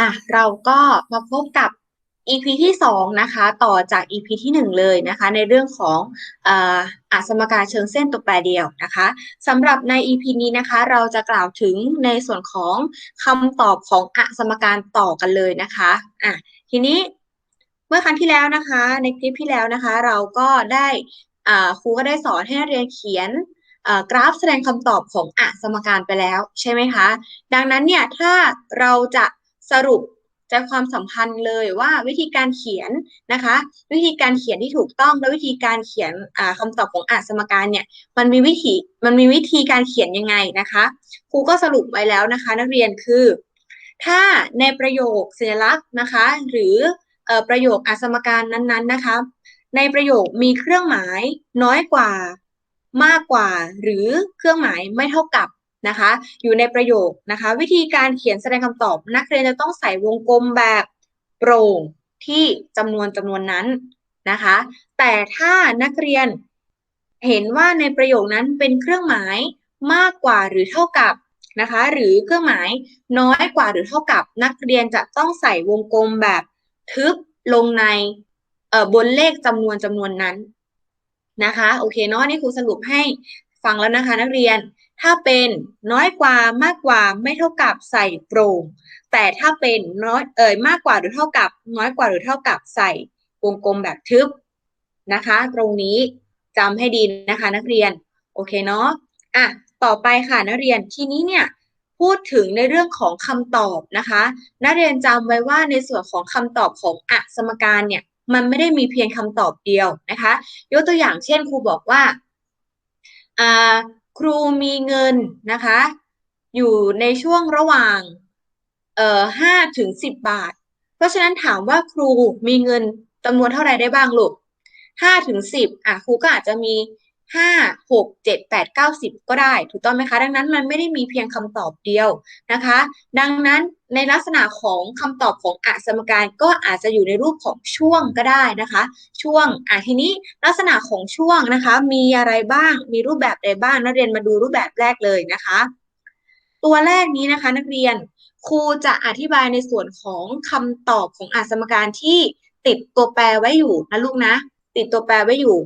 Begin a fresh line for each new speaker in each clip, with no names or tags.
อะ เราก็มาพบกับ EP ที่สองนะคะ ต่อจาก EP ที่หนึ่งเลยนะคะ ในเรื่องของอะสมการเชิงเส้นตัวแปรเดียวนะคะสำหรับใน EP นี้นะคะ เราจะกล่าวถึงในส่วนของคำตอบของอะสมการต่อกันเลยนะคะอะทีนี้เมื่อครั้งที่แล้วนะคะ ในคลิปที่แล้วนะคะ เราก็ได้อ่าครูก็ได้สอนให้นักเรียนเขียนกราฟแสดงคำตอบของอะสมการไปแล้วใช่ไหมคะ ดังนั้นเนี่ยถ้าเราจะ สรุปใจความสัมพันธ์เลยว่าวิธีการเขียนนะคะ วิธีการเขียนที่ถูกต้องและวิธีการเขียนอ่าคำตอบของอะสมการเนี่ยมันมีวิธีมันมีวิธีการเขียนยังไงนะคะครูก็สรุปไว้แล้วนะคะ นักเรียนคือ ถ้าในประโยคสัญลักษณ์นะคะ หรืออประโยคอะสมการนั้นๆนะคะ ในประโยคมีเครื่องหมายน้อยกว่า มากกว่า หรือเครื่องหมายไม่เท่ากับ นะคะ อยู่ในประโยคนะคะ วิธีการเขียนแสดงคำตอบ นักเรียนจะต้องใส่วงกลมแบบโปร่งที่จำนวนจำนวนนั้นนะคะ แต่ถ้านักเรียนเห็นว่าในประโยคนั้นเป็นเครื่องหมายมากกว่าหรือเท่ากับนะคะ หรือเครื่องหมายน้อยกว่าหรือเท่ากับ นักเรียนจะต้องใส่วงกลมแบบทึบลงในเอ่อบนเลขจำนวนจำนวนนั้นนะคะ โอเคเนาะนี่ครูสรุปให้ฟังแล้วนะคะ นักเรียน ถ้าเป็นน้อยกว่ามากกว่าไม่เท่ากับใส่โปร่ง แต่ถ้าเป็นน้อยเอ่ยมากกว่าหรือเท่ากับ น้อยกว่าหรือเท่ากับใส่วงกลมแบบทึบนะคะ ตรงนี้จำให้ดีนะคะนักเรียน โอเคเนาะอะต่อไปค่ะนักเรียนทีนี้เนี่ยพูดถึงในเรื่องของคำตอบนะคะ นักเรียนจำไว้ว่าในส่วนของคำตอบของอะสมการเนี่ยมันไม่ได้มีเพียงคำตอบเดียวนะคะ ยกตัวอย่างเช่นครูบอกว่า ครูมีเงินนะคะ อยู่ในช่วงระหว่างเอ่อห้าถึงสิบบาท เพราะฉะนั้นถามว่าครูมีเงินจำนวนเท่าไหร่ได้บ้างลูกห้าถึงสิบอะครูก็อาจจะมี ห้าหกเจ็ดแปดเก้าสิบก็ได้ ถูกต้องไหมคะ ดังนั้นมันไม่ได้มีเพียงคำตอบเดียวนะคะ ดังนั้นในลักษณะของคำตอบของอสมการก็อาจจะอยู่ในรูปของช่วงก็ได้นะคะ ช่วงอะทีนี้ลักษณะของช่วงนะคะ มีอะไรบ้าง มีรูปแบบใดบ้าง นักเรียนมาดูรูปแบบแรกเลยนะคะ ตัวแรกนี้นะคะ นักเรียนครูจะอธิบายในส่วนของคำตอบของอสมการที่ติดตัวแปรไว้อยู่นะลูกนะ ติดตัวแปรไว้อยู่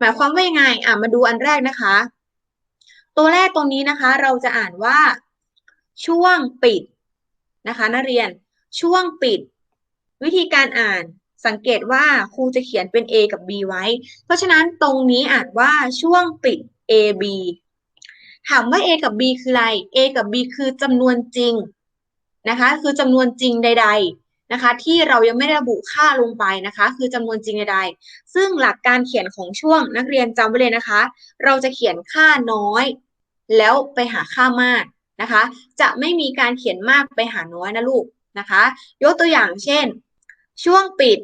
หมายความว่ายังไง อะมาดูอันแรกนะคะ ตัวแรกตรงนี้นะคะ เราจะอ่านว่า ช่วงปิดนะคะ นักเรียนช่วงปิด วิธีการอ่านสังเกตว่าครูจะเขียนเป็น A กับ B ไว้ เพราะฉะนั้นตรงนี้อ่านว่าช่วงปิด A B ถามว่า A กับ B คืออะไร A กับ B คือจำนวนจริงนะคะ คือจำนวนจริงใด ๆ นะคะ ที่เรายังไม่ระบุค่าลงไปนะคะ คือจำนวนจริงใดๆซึ่งหลักการเขียนของช่วงนักเรียนจำไว้เลยนะคะ เราจะเขียนค่าน้อย แล้วไปหาค่ามากนะคะ จะไม่มีการเขียนมากไปหาน้อยนะลูกนะคะ ยกตัวอย่างเช่น ช่วงปิด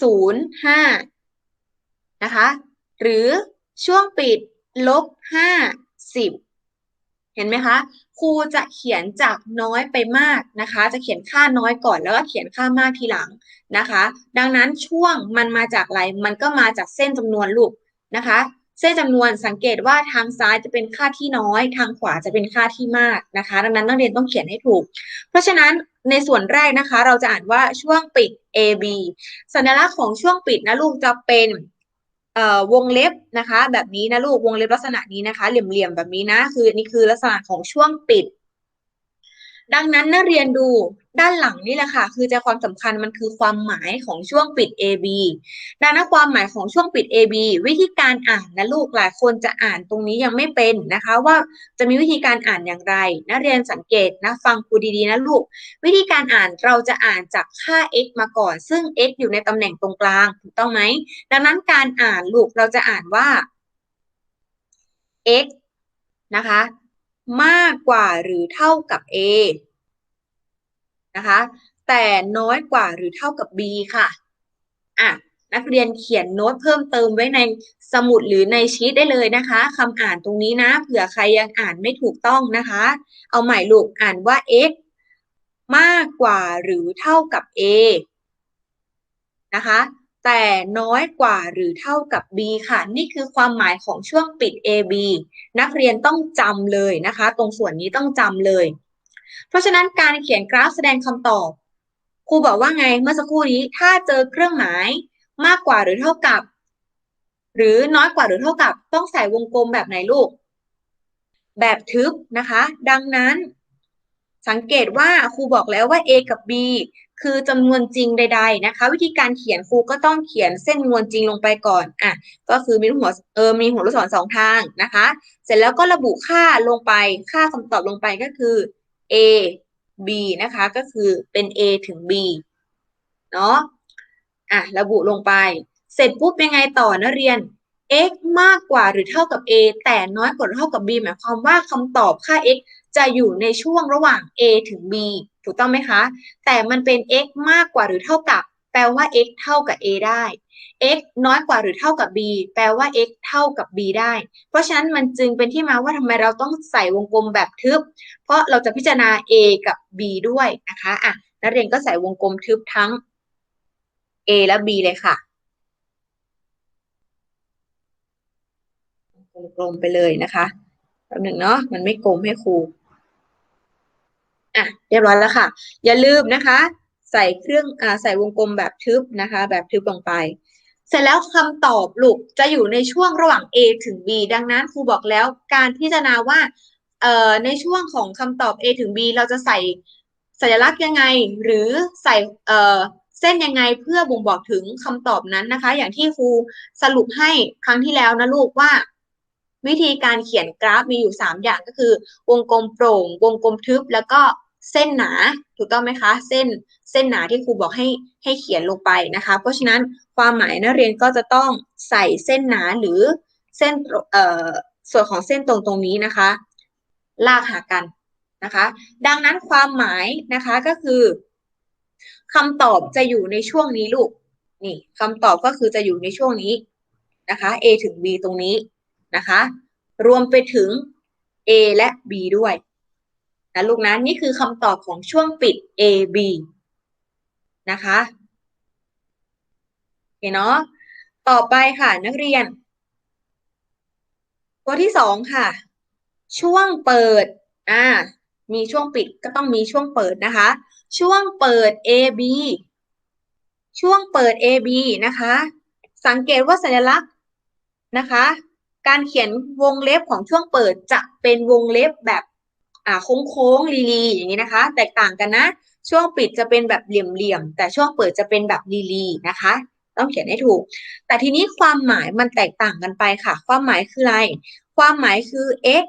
0 5นะคะ หรือช่วงปิดลบ5 10 เห็นไหมคะครูจะเขียนจากน้อยไปมากนะคะ จะเขียนค่าน้อยก่อนแล้วก็เขียนค่ามากทีหลังนะคะ ดังนั้นช่วงมันมาจากอะไรมันก็มาจากเส้นจำนวนลูกนะคะ เส้นจำนวนสังเกตว่าทางซ้ายจะเป็นค่าที่น้อย ทางขวาจะเป็นค่าที่มากนะคะ ดังนั้นนักเรียนต้องเขียนให้ถูก เพราะฉะนั้นในส่วนแรกนะคะ เราจะอ่านว่าช่วงปิด AB สัญลักษณ์ของช่วงปิดนะลูกจะเป็น วงเล็บนะคะ แบบนี้นะลูกวงเล็บลักษณะนี้นะคะ เหลี่ยมๆแบบนี้นะ คือนี่คือลักษณะของช่วงปิด ดังนั้นนักเรียนดูด้านหลังนี่แหละค่ะ คือใจความสำคัญมันคือความหมายของช่วงปิด AB ดังนั้นความหมายของช่วงปิด AB วิธีการอ่านนะลูกหลายคนจะอ่านตรงนี้ยังไม่เป็นนะคะ ว่าจะมีวิธีการอ่านอย่างไร นักเรียนสังเกตนะฟังครูดีๆนะลูก วิธีการอ่านเราจะอ่านจากค่า x มาก่อน ซึ่ง x อยู่ในตำแหน่งตรงกลางถูกต้องไหมดังนั้นการอ่านลูกเราจะอ่านว่า x นะคะ มากกว่าหรือเท่ากับ A นะคะ แต่น้อยกว่าหรือเท่ากับ B ค่ะ อะ นักเรียนเขียนโน้ตเพิ่มเติมไว้ในสมุดหรือในชีตได้เลยนะคะคำอ่านตรงนี้นะเผื่อใครยังอ่านไม่ถูกต้องนะคะ เอาใหม่ลูกอ่านว่า x มากกว่าหรือเท่ากับ a นะคะ แต่น้อยกว่าหรือเท่ากับ b ค่ะ นี่คือความหมายของช่วงปิด ab นักเรียนต้องจำเลยนะคะ ตรงส่วนนี้ต้องจำเลย เพราะฉะนั้นการเขียนกราฟแสดงคำตอบครูบอกว่าไงเมื่อสักครู่นี้ ถ้าเจอเครื่องหมายมากกว่าหรือเท่ากับ หรือน้อยกว่าหรือเท่ากับ ต้องใส่วงกลมแบบไหนลูก แบบทึบนะคะ ดังนั้น สังเกตว่าครูบอกแล้วว่า a กับ b คือจำนวนจริงใด ๆนะคะ วิธีการเขียนครูก็ต้องเขียนเส้นจำนวนจริงลงไปก่อนอะก็คือมีหัวเออมีหัวลูกศรสองทางนะคะ เสร็จแล้วก็ระบุค่าลงไปค่าคำตอบลงไปก็คือ a b นะคะก็คือเป็น a ถึง b เนาะอะระบุลงไป เสร็จปุ๊บยังไงต่อนักเรียน x มากกว่าหรือเท่ากับ a แต่น้อยกว่าหรือเท่ากับ b หมายความว่าคำตอบค่า x จะอยู่ในช่วงระหว่าง a ถึง b ถูกต้องไหมคะ แต่มันเป็น x มากกว่าหรือเท่ากับ แปลว่า x เท่ากับ a ได้ x น้อยกว่าหรือเท่ากับ b แปลว่า x เท่ากับ b ได้ เพราะฉะนั้นมันจึงเป็นที่มาว่าทำไมเราต้องใส่วงกลมแบบทึบ เพราะเราจะพิจารณา a กับ b ด้วยนะคะอะนักเรียนก็ใส่วงกลมทึบทั้ง a และ b เลยค่ะกลมๆไปเลยนะคะแป๊บหนึ่งเนาะมันไม่กลมให้ครู อะเรียบร้อยแล้วค่ะ อย่าลืมนะคะ ใส่เครื่องอ่าใส่วงกลมแบบทึบนะคะ แบบทึบลงไป เสร็จแล้วคำตอบลูกจะอยู่ในช่วงระหว่าง A ถึง B ดังนั้นครูบอกแล้วการพิจารณาว่าเอ่อในช่วงของคำตอบ A ถึง B เราจะใส่สัญลักษณ์ยังไง หรือใส่เอ่อเส้นยังไงเพื่อบ่งบอกถึงคำตอบนั้นนะคะ อย่างที่ครูสรุปให้ครั้งที่แล้วนะลูกว่า วิธีการเขียนกราฟมีอยู่ 3 อย่างก็คือ วงกลมโปร่ง วงกลมทึบ แล้วก็เส้นหนาถูกต้องไหมคะ เส้นเส้นหนาที่ครูบอกให้ให้เขียนลงไปนะคะ เพราะฉะนั้นความหมายนักเรียนก็จะต้องใส่เส้นหนาหรือเส้นเอ่อส่วนของเส้นตรงตรงนี้นะคะ ลากหากันนะคะ ดังนั้นความหมายนะคะก็คือคำตอบจะอยู่ในช่วงนี้ลูกนี่คำตอบก็คือจะอยู่ในช่วงนี้นะคะ A ถึง B ตรงนี้ นะคะ รวมไปถึง A และ B ด้วยนะลูกนะนี่คือคำตอบของช่วงปิด A B นะคะโอเคเนาะต่อไปค่ะนักเรียน ตัวที่สองค่ะ ช่วงเปิดอ่ามีช่วงปิดก็ต้องมีช่วงเปิดนะคะ ช่วงเปิด A B ช่วงเปิด A B นะคะ สังเกตว่าสัญลักษณ์นะคะ การเขียนวงเล็บของช่วงเปิดจะเป็นวงเล็บแบบอ่าโค้งโค้งลีลีอย่างนี้นะคะ แตกต่างกันนะ ช่วงปิดจะเป็นแบบเหลี่ยมๆแต่ช่วงเปิดจะเป็นแบบลีลีนะคะ ต้องเขียนให้ถูก แต่ทีนี้ความหมายมันแตกต่างกันไปค่ะ ความหมายคืออะไร ความหมายคือ x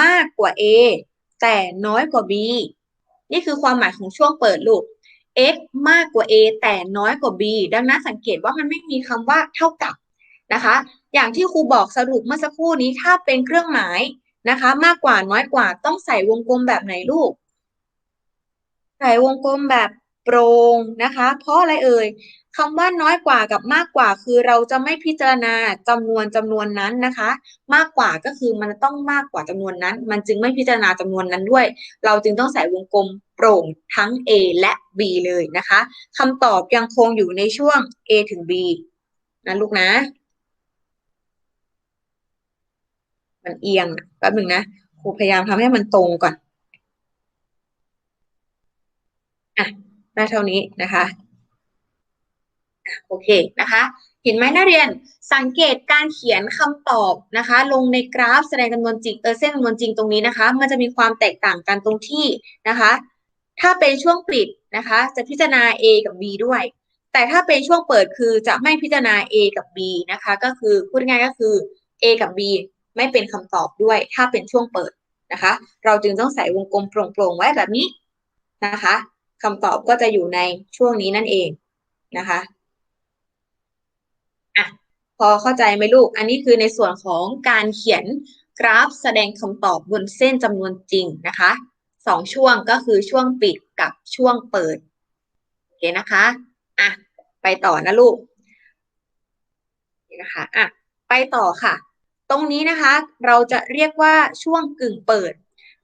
มากกว่า a แต่น้อยกว่า b นี่คือความหมายของช่วงเปิดลูก x มากกว่า a แต่น้อยกว่า b ดังนั้นสังเกตว่ามันไม่มีคำว่าเท่ากับนะคะ อย่างที่ครูบอกสรุปเมื่อสักครู่นี้ถ้าเป็นเครื่องหมายนะคะ มากกว่าน้อยกว่าต้องใส่วงกลมแบบไหนลูก ใส่วงกลมแบบโปร่งนะคะ เพราะอะไรเอ่ยคำว่าน้อยกว่ากับมากกว่าคือเราจะไม่พิจารณาจำนวนจำนวนนั้นนะคะ มากกว่าก็คือมันต้องมากกว่าจำนวนนั้น มันจึงไม่พิจารณาจำนวนนั้นด้วย เราจึงต้องใส่วงกลมโปร่งทั้ง A และ B เลยนะคะคำตอบยังคงอยู่ในช่วง A ถึง B นะลูกนะ มันเอียงแป๊บหนึ่งนะครูพยายามทำให้มันตรงก่อนอะได้เท่านี้นะคะโอเคนะคะ เห็นไหมนักเรียนสังเกตการเขียนคำตอบนะคะ ลงในกราฟแสดงจำนวนจริงเออเส้นจำนวนจริงตรงนี้นะคะ มันจะมีความแตกต่างกันตรงที่นะคะ ถ้าเป็นช่วงปิดนะคะ จะพิจารณา A กับ B ด้วย แต่ถ้าเป็นช่วงเปิดคือจะไม่พิจารณา A กับ B นะคะ ก็คือพูดง่ายก็คือ A กับ B ไม่เป็นคำตอบด้วยถ้าเป็นช่วงเปิดนะคะ เราจึงต้องใส่วงกลมโปร่งๆไว้แบบนี้นะคะคำตอบก็จะอยู่ในช่วงนี้นั่นเองนะคะอะพอเข้าใจไหมลูก อันนี้คือในส่วนของการเขียนกราฟแสดงคำตอบบนเส้นจำนวนจริงนะคะสองช่วงก็คือช่วงปิดกับช่วงเปิดโอเคนะคะอะไปต่อนะลูกนะคะอะไปต่อค่ะ ตรงนี้นะคะ เราจะเรียกว่าช่วงกึ่งเปิด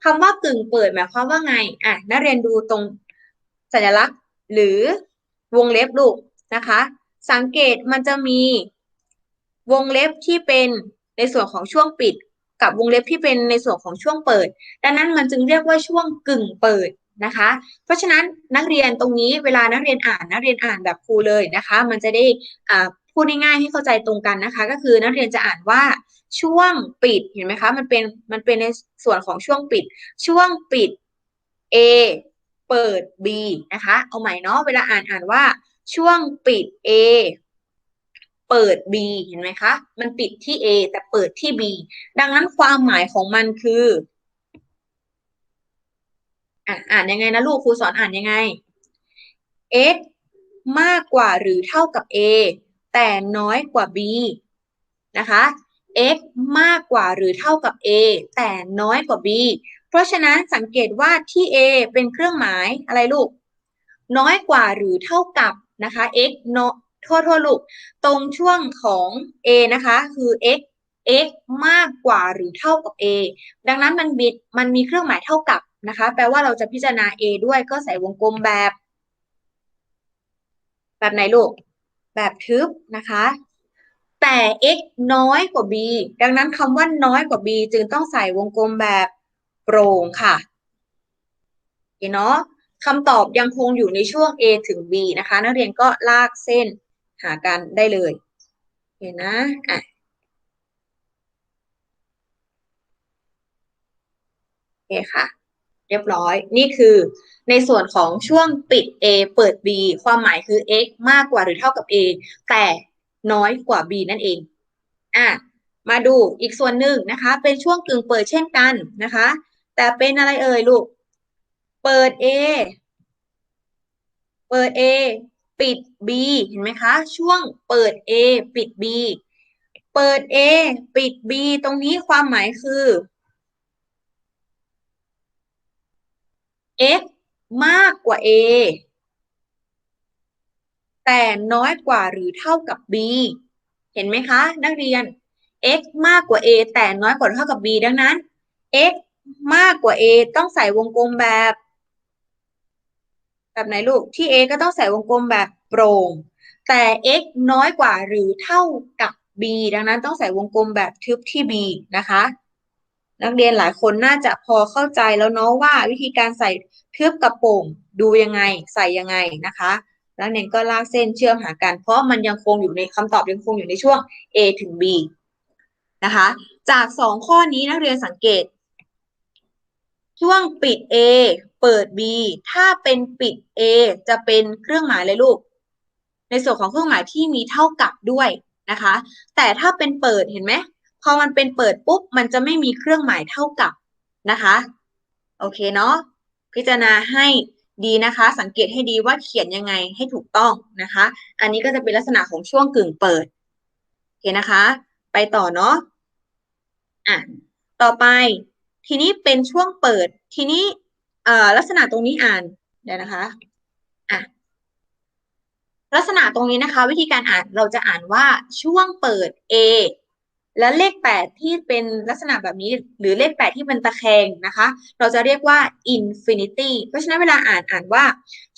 คำว่ากึ่งเปิดหมายความว่าไงอะนักเรียนดูตรงสัญลักษณ์ หรือวงเล็บลูกนะคะ สังเกตมันจะมีวงเล็บที่เป็นในส่วนของช่วงปิด กับวงเล็บที่เป็นในส่วนของช่วงเปิด ดังนั้นมันจึงเรียกว่าช่วงกึ่งเปิดนะคะ เพราะฉะนั้นนักเรียนตรงนี้เวลานักเรียนอ่านนักเรียนอ่านแบบครูเลยนะคะ มันจะได้อ่า พูดง่ายๆให้เข้าใจตรงกันนะคะ ก็คือนักเรียนจะอ่านว่าช่วงปิดเห็นไหมคะ มันเป็นมันเป็นในส่วนของช่วงปิด ช่วงปิด A เปิด B นะคะ เอาใหม่เนาะเวลาอ่านอ่านว่า ช่วงปิด A เปิด B เห็นไหมคะ มันปิดที่ A แต่เปิดที่ B ดังนั้นความหมายของมันคืออะอ่านยังไงนะลูกครูสอนอ่านยังไง x มากกว่าหรือเท่ากับ a แต่น้อยกว่า b นะคะ x มากกว่าหรือเท่ากับ a แต่น้อยกว่า b เพราะฉะนั้นสังเกตว่าที่ a เป็นเครื่องหมายอะไรลูก น้อยกว่าหรือเท่ากับนะคะ x โนโทษโทษลูก ตรงช่วงของ a นะคะคือ x x มากกว่าหรือเท่ากับ a ดังนั้นมันมีมันมีเครื่องหมายเท่ากับนะคะ แปลว่าเราจะพิจารณา a ด้วยก็ใส่วงกลมแบบ แบบไหนลูก แบบทึบนะคะ แต่ x น้อยกว่า b ดังนั้นคำว่าน้อยกว่า b จึงต้องใส่วงกลมแบบโปร่งค่ะเห็นเนาะคำตอบยังคงอยู่ในช่วง a ถึง b นะคะ นักเรียนก็ลากเส้นหากันได้เลยเห็นนะอะโอเคค่ะ เรียบร้อย นี่คือในส่วนของช่วงปิด a เปิด b ความหมายคือ x มากกว่าหรือเท่ากับ a แต่น้อยกว่า b นั่นเอง อะ มาดูอีกส่วนหนึ่งนะคะ เป็นช่วงกึ่งเปิดเช่นกันนะคะ แต่เป็นอะไรเอ่ยลูก เปิด a เปิด a ปิด b เห็นไหมคะ ช่วงเปิด a ปิด b เปิด a ปิด b ตรงนี้ความหมายคือ x มากกว่า a แต่น้อยกว่าหรือเท่ากับ b เห็นไหมคะ นักเรียน x มากกว่า a แต่น้อยกว่าเท่ากับ b ดังนั้น x มากกว่า a ต้องใส่วงกลมแบบ แบบไหนลูก ที่ a ก็ต้องใส่วงกลมแบบโปร่ง แต่ x น้อยกว่าหรือเท่ากับ b ดังนั้นต้องใส่วงกลมแบบทึบที่ b นะคะ นักเรียนหลายคนน่าจะพอเข้าใจแล้วเนาะว่าวิธีการใส่เทึบกับโป่งดูยังไงใส่ยังไงนะคะแล้วเน้นก็ลากเส้นเชื่อมหากัน เพราะมันยังคงอยู่ในคำตอบยังคงอยู่ในช่วง A ถึง B นะคะ จากสองข้อนี้นักเรียนสังเกต ช่วงปิด A เปิด B ถ้าเป็นปิด A จะเป็นเครื่องหมายเลยลูก ในส่วนของเครื่องหมายที่มีเท่ากับด้วยนะคะ แต่ถ้าเป็นเปิดเห็นไหม พอมันเป็นเปิดปุ๊บ มันจะไม่มีเครื่องหมายเท่ากับนะคะ โอเคเนาะพิจารณาให้ดีนะคะ สังเกตให้ดีว่าเขียนยังไงให้ถูกต้องนะคะ อันนี้ก็จะเป็นลักษณะของช่วงกึ่งเปิดโอเคนะคะ ไปต่อเนาะอะต่อไป ทีนี้เป็นช่วงเปิด ทีนี้เอ่อลักษณะตรงนี้อ่านเดี๋ยวนะคะอะลักษณะตรงนี้นะคะ วิธีการอ่านเราจะอ่านว่าช่วงเปิด A และเลขแปดที่เป็นลักษณะแบบนี้ หรือเลขแปดที่เป็นตะแคงนะคะ เราจะเรียกว่า infinity เพราะฉะนั้นเวลาอ่านอ่านว่า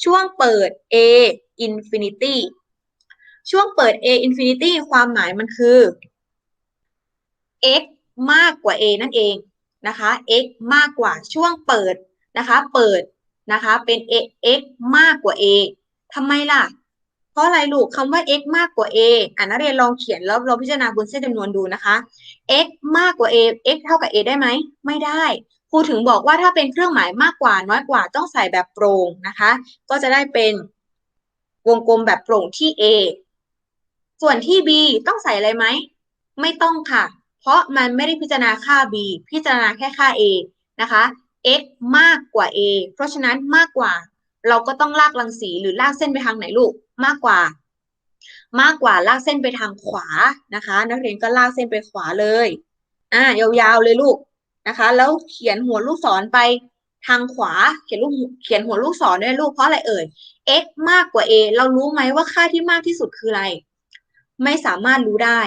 ช่วงเปิด a infinity ช่วงเปิด a infinity ความหมายมันคือ x มากกว่า a นั่นเองนะคะ x มากกว่าช่วงเปิดนะคะ เปิดนะคะเป็น a x มากกว่า a ทำไมล่ะ เพราะอะไรลูกคำว่า x มากกว่า a อ่านักเรียนลองเขียนแล้วเราพิจารณาบนเส้นจำนวนดูนะคะ x มากกว่า a x เท่ากับ a ได้ไหม ไม่ได้ครูถึงบอกว่าถ้าเป็นเครื่องหมายมากกว่าน้อยกว่าต้องใส่แบบโปร่งนะคะ ก็จะได้เป็นวงกลมแบบโปร่งที่ a ส่วนที่ b ต้องใส่อะไรไหม ไม่ต้องค่ะ เพราะมันไม่ได้พิจารณาค่า b พิจารณาแค่ค่า a นะคะ x มากกว่า a เพราะฉะนั้นมากกว่า เราก็ต้องลากรังสีหรือลากเส้นไปทางไหนลูกมากกว่า มากกว่าลากเส้นไปทางขวานะคะ นักเรียนก็ลากเส้นไปขวาเลยอ่ายาวๆเลยลูกนะคะ แล้วเขียนหัวลูกศรไปทางขวาเขียนลูกเขียนหัวลูกศรด้วยลูกเพราะอะไรเอ่ย x มากกว่า a เรารู้ไหมว่าค่าที่มากที่สุดคืออะไร ไม่สามารถรู้ได้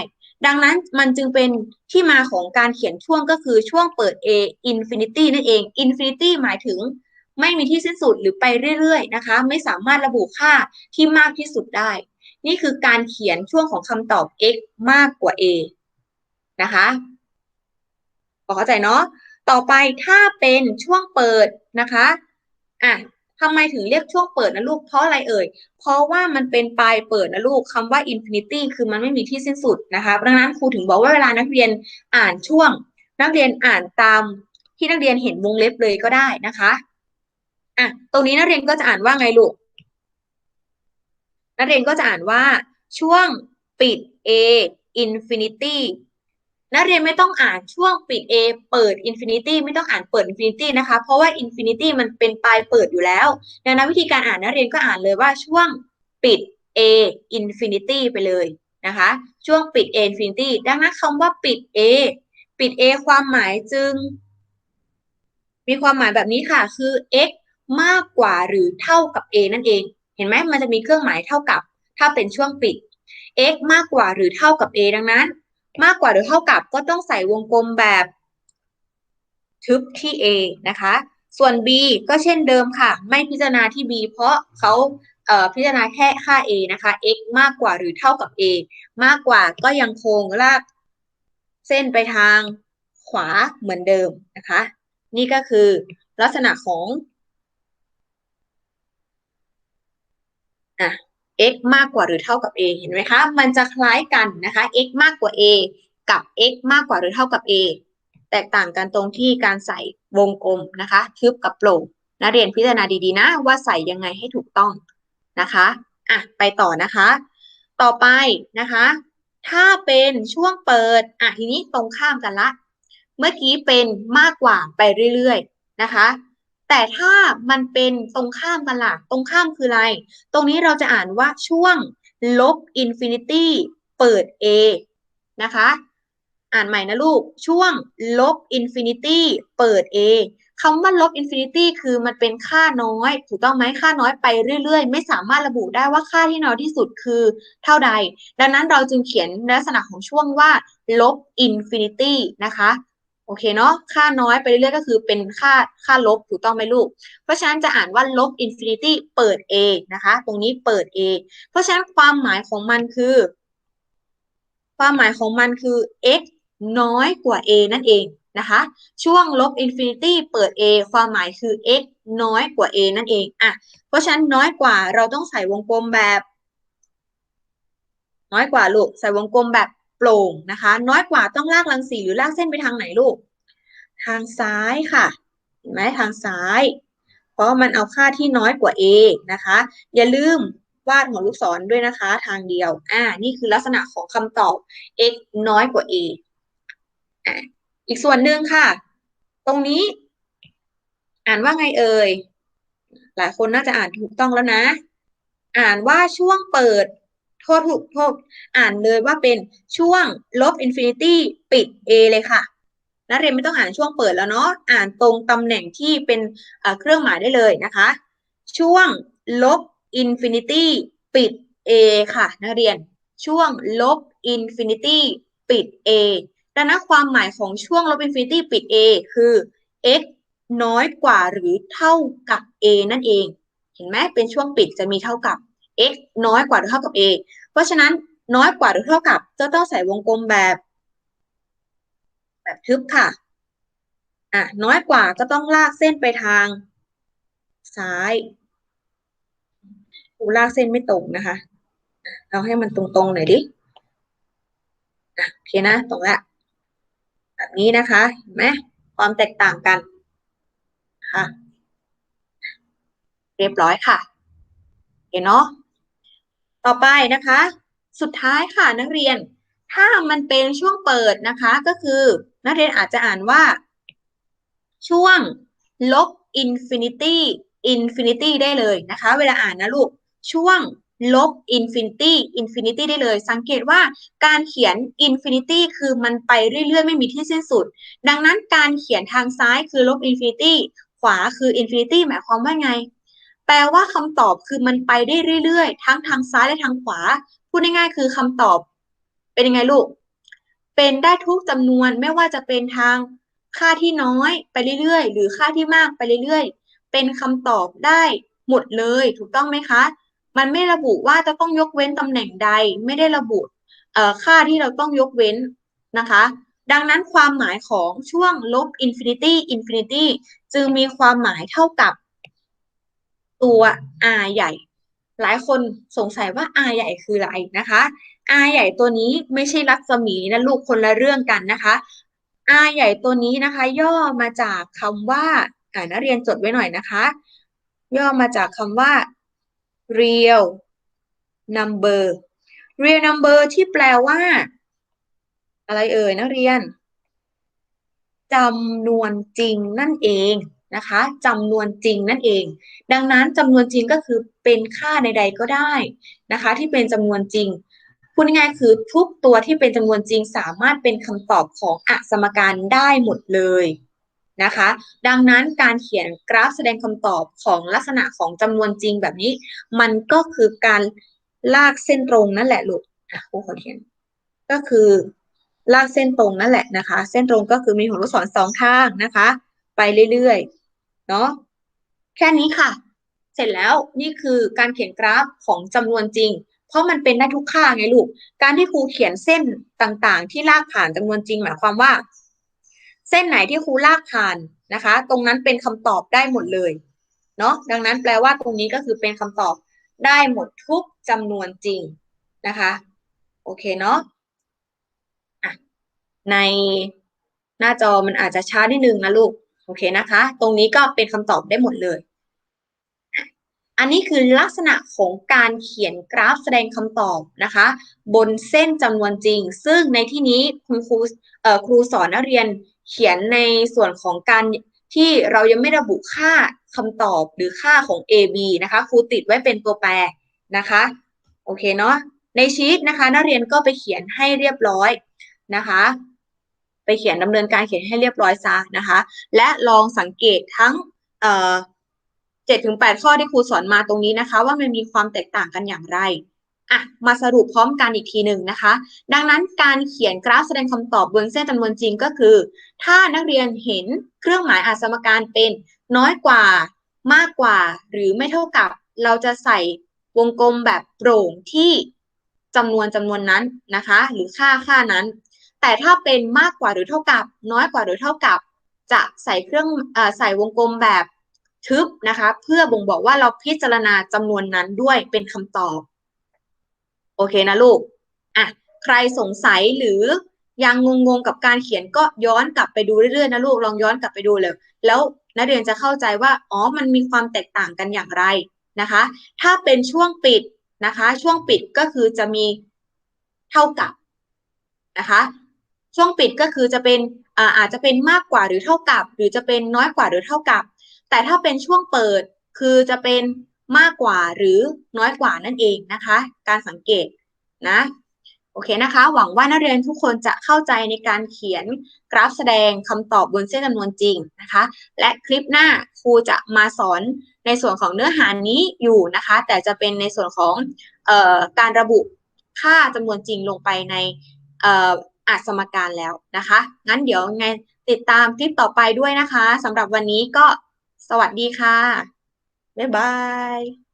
ดังนั้นมันจึงเป็นที่มาของการเขียนช่วงก็คือช่วงเปิด a infinity นั่นเอง infinity หมายถึง ไม่มีที่สิ้นสุดหรือไปเรื่อยๆนะคะ ไม่สามารถระบุค่าที่มากที่สุดได้ นี่คือการเขียนช่วงของคำตอบ x มากกว่า a นะคะพอเข้าใจเนาะต่อไปถ้าเป็นช่วงเปิดนะคะอะทำไมถึงเรียกช่วงเปิดนะลูก เพราะอะไรเอ่ย เพราะว่ามันเป็นปลายเปิดนะลูกคำว่า infinity คือมันไม่มีที่สิ้นสุดนะคะดังนั้นครูถึงบอกว่าเวลานักเรียนอ่านช่วง นักเรียนอ่านตามที่นักเรียนเห็นวงเล็บเลยก็ได้นะคะ อะตรงนี้นักเรียนก็จะอ่านว่าไงลูก นักเรียนก็จะอ่านว่าช่วงปิด A infinity นักเรียนไม่ต้องอ่านช่วงปิด A เปิด infinity ไม่ต้องอ่านเปิด infinity นะคะ เพราะว่า infinity มันเป็นปลายเปิดอยู่แล้วดังนั้นวิธีการอ่านนักเรียนก็อ่านเลยว่าช่วงปิด A infinity ไปเลยนะคะ ช่วงปิด A infinity ดังนั้นคำว่าปิด A ปิด A ความหมายจึง มีความหมายแบบนี้ค่ะ คือ x มากกว่าหรือเท่ากับ a นั่นเอง เห็นไหมมันจะมีเครื่องหมายเท่ากับ ถ้าเป็นช่วงปิด x มากกว่าหรือเท่ากับ a ดังนั้น มากกว่าหรือเท่ากับก็ต้องใส่วงกลมแบบทึบที่ a นะคะ ส่วน b ก็เช่นเดิมค่ะ ไม่พิจารณาที่ b เพราะเขาเพิจารณาแค่ค่า a นะคะ x มากกว่าหรือเท่ากับ a มากกว่าก็ยังคงลากเส้นไปทางขวาเหมือนเดิมนะคะ นี่ก็คือลักษณะของ อะ x มากกว่าหรือเท่ากับ a เห็นไหมคะ มันจะคล้ายกันนะคะ x มากกว่า a กับ x มากกว่าหรือเท่ากับ a แตกต่างกันตรงที่การใส่วงกลมนะคะทึบกับโปร่งนักเรียนพิจารณาดีๆนะ ว่าใส่ยังไงให้ถูกต้องนะคะอะไปต่อนะคะ ต่อไปนะคะ ถ้าเป็นช่วงเปิดอะทีนี้ตรงข้ามกันละ เมื่อกี้เป็นมากกว่าไปเรื่อยๆนะคะ แต่ถ้ามันเป็นตรงข้ามกันล่ะตรงข้ามคืออะไร ตรงนี้เราจะอ่านว่าช่วงลบอินฟินิตี้เปิด A นะคะ อ่านใหม่นะลูก ช่วงลบอินฟินิตี้เปิด A คำว่าลบอินฟินิตี้คือมันเป็นค่าน้อย ถูกต้องไหมค่าน้อยไปเรื่อยๆ ไม่สามารถระบุได้ว่าค่าที่น้อยที่สุดคือเท่าใด ดังนั้นเราจึงเขียนลักษณะของช่วงว่าลบอินฟินิตี้นะคะ โอเคเนาะค่าน้อยไปเรื่อยๆก็คือเป็นค่าค่าลบถูกต้องไหมลูก เพราะฉะนั้นจะอ่านว่าลบอินฟินิตี้เปิด A นะคะ ตรงนี้เปิด A เพราะฉะนั้นความหมายของมันคือ ความหมายของมันคือ x น้อยกว่า a นั่นเองนะคะ ช่วงลบอินฟินิตี้เปิด a ความหมายคือ x น้อยกว่า a นั่นเองอะเพราะฉะนั้นน้อยกว่าเราต้องใส่วงกลมแบบ น้อยกว่าลูกใส่วงกลมแบบ โปร่งนะคะ น้อยกว่าต้องลากรังสีหรือลากเส้นไปทางไหนลูก ทางซ้ายค่ะเห็นไหมทางซ้าย เพราะมันเอาค่าที่น้อยกว่า a นะคะ อย่าลืมวาดหัวลูกศรด้วยนะคะ ทางเดียว อ่า นี่คือลักษณะของคำตอบ x น้อยกว่า a อ่าอีกส่วนหนึ่งค่ะ ตรงนี้ อ่านว่าไงเอ่ย หลายคนน่าจะอ่านถูกต้องแล้วนะ อ่านว่าช่วงเปิด โทษถูกโทษอ่านเลยว่าเป็นช่วงลบอินฟินิตี้ปิด A เลยค่ะ นักเรียนไม่ต้องอ่านช่วงเปิดแล้วเนาะอ่านตรงตำแหน่งที่เป็นเครื่องหมายได้เลยนะคะ ช่วงลบอินฟินิตี้ปิด A ค่ะ นักเรียนช่วงลบอินฟินิตี้ปิด A ดังนั้นความหมายของช่วงลบอินฟินิตี้ปิด A คือ x น้อยกว่าหรือเท่ากับ a นั่นเอง เห็นไหมเป็นช่วงปิดจะมีเท่ากับ x น้อยกว่าหรือเท่ากับ a เพราะฉะนั้นน้อยกว่าหรือเท่ากับจะต้องใส่วงกลมแบบ แบบทึบค่ะอะน้อยกว่าก็ต้องลากเส้นไปทาง ซ้ายอูลากเส้นไม่ตรงนะคะเราให้มันตรงๆหน่อยดิโอเคนะตรงละ แบบนี้นะคะเห็นไหมความแตกต่างกันค่ะ เรียบร้อยค่ะเห็นเนาะ ต่อไปนะคะ สุดท้ายค่ะนักเรียน ถ้ามันเป็นช่วงเปิดนะคะ ก็คือ นักเรียนอาจจะอ่านว่า ช่วงลบอินฟินิตี้อินฟินิตี้ได้เลยนะคะ เวลาอ่านนะลูก ช่วงลบอินฟินิตี้อินฟินิตี้ได้เลย สังเกตว่าการเขียนอินฟินิตี้คือมันไปเรื่อย ๆ ไม่มีที่สิ้นสุด ดังนั้นการเขียนทางซ้ายคือลบอินฟินิตี้ขวาคืออินฟินิตี้หมายความว่าไง แปลว่าคำตอบคือมันไปได้เรื่อยๆ ทั้งทางซ้ายและทางขวา พูดง่ายๆ คือคำตอบเป็นยังไงลูก เป็นได้ทุกจำนวนไม่ว่าจะเป็นทางค่าที่น้อยไปเรื่อยๆ หรือค่าที่มากไปเรื่อยๆ เป็นคำตอบได้หมดเลย ถูกต้องไหมคะ มันไม่ระบุว่าจะต้องยกเว้นตำแหน่งใด ไม่ได้ระบุค่าที่เราต้องยกเว้นนะคะ ดังนั้นความหมายของช่วงลบ infinity infinity จึงมีความหมายเท่ากับ ตัว r ใหญ่ หลายคนสงสัยว่า r ใหญ่คืออะไรนะคะ r ใหญ่ตัวนี้ไม่ใช่รัศมีนะลูกคนละเรื่องกันนะคะ r ใหญ่ตัวนี้นะคะ ย่อมาจากคำว่าอ่านักเรียนจดไว้หน่อยนะคะ ย่อมาจากคำว่า real number real number ที่แปลว่า อะไรเอ่ยนักเรียนจำนวนจริงนั่นเอง นะคะจำนวนจริงนั่นเอง ดังนั้นจำนวนจริงก็คือเป็นค่าใด ๆ ก็ได้นะคะ ที่เป็นจำนวนจริงพูดง่ายๆคือทุกตัวที่เป็นจำนวนจริงสามารถเป็นคำตอบของอสมการได้หมดเลยนะคะ ดังนั้นการเขียนกราฟแสดงคำตอบของลักษณะของจำนวนจริงแบบนี้ มันก็คือการลากเส้นตรงนั่นแหละลูกอะครูขอเขียนก็คือลากเส้นตรงนั่นแหละนะคะ เส้นตรงก็คือมีหัวลูกศรสองข้างนะคะ ไปเรื่อยๆ เนาะแค่นี้ค่ะ เสร็จแล้วนี่คือการเขียนกราฟของจำนวนจริง เพราะมันเป็นได้ทุกค่าไงลูก การที่ครูเขียนเส้นต่างๆ ที่ลากผ่านจำนวนจริง หมายความว่า เส้นไหนที่ครูลากผ่านนะคะ ตรงนั้นเป็นคำตอบได้หมดเลยเนาะดังนั้นแปลว่าตรงนี้ก็คือเป็นคำตอบได้หมดทุกจำนวนจริงนะคะ โอเคเนาะในหน้าจอมันอาจจะช้านิดนึงนะลูก โอเคนะคะ ตรงนี้ก็เป็นคำตอบได้หมดเลย อันนี้คือลักษณะของการเขียนกราฟแสดงคำตอบนะคะ บนเส้นจำนวนจริง ซึ่งในที่นี้คุณครูครูสอนนักเรียนเขียนในส่วนของการที่เรายังไม่ระบุค่าคำตอบหรือค่าของ a b นะคะครูติดไว้เป็นตัวแปรนะคะ โอเคเนาะในชีตนะคะ นักเรียนก็ไปเขียนให้เรียบร้อยนะคะ ไปเขียนดำเนินการเขียนให้เรียบร้อยซะนะคะ และลองสังเกตทั้งเจ็ดถึงแปดข้อที่ครูสอนมาตรงนี้นะคะ ว่ามันมีความแตกต่างกันอย่างไรอะมาสรุปพร้อมกันอีกทีหนึ่งนะคะ ดังนั้นการเขียนกราฟแสดงคำตอบบนเส้นจำนวนจริงก็คือ ถ้านักเรียนเห็นเครื่องหมายอาสมการเป็นน้อยกว่ามากกว่า หรือไม่เท่ากับเราจะใส่วงกลมแบบโปร่งที่จำนวนจำนวนนั้นนะคะ หรือค่าค่านั้น แต่ถ้าเป็นมากกว่าหรือเท่ากับ น้อยกว่าหรือเท่ากับ จะใส่เครื่องอใส่วงกลมแบบทึบนะคะ เพื่อบ่งบอกว่าเราพิจารณาจำนวนนั้นด้วยเป็นคำตอบ โอเคนะลูกอะใครสงสัยหรือยังงงๆกับการเขียนก็ย้อนกลับไปดูเรื่อยๆนะลูกลองย้อนกลับไปดูเลย แล้วนักเรียนจะเข้าใจว่าอ๋อมันมีความแตกต่างกันอย่างไรนะคะ ถ้าเป็นช่วงปิดนะคะ ช่วงปิดก็คือจะมีเท่ากับนะคะ ช่วงปิดก็คือจะเป็นอาจจะเป็นมากกว่าหรือเท่ากับ หรือจะเป็นน้อยกว่าหรือเท่ากับ แต่ถ้าเป็นช่วงเปิดคือจะเป็นมากกว่าหรือน้อยกว่านั่นเองนะคะ การสังเกตนะโอเคนะคะ หวังว่านักเรียนทุกคนจะเข้าใจในการเขียนกราฟแสดงคำตอบบนเส้นจำนวนจริงนะคะ และคลิปหน้าครูจะมาสอนในส่วนของเนื้อหานี้อยู่นะคะ แต่จะเป็นในส่วนของออการระบุค่าจำนวนจริงลงไปใน อาสมการแล้วนะคะ งั้นเดี๋ยวไงติดตามคลิปต่อไปด้วยนะคะสำหรับวันนี้ก็สวัสดีค่ะ บ๊ายบาย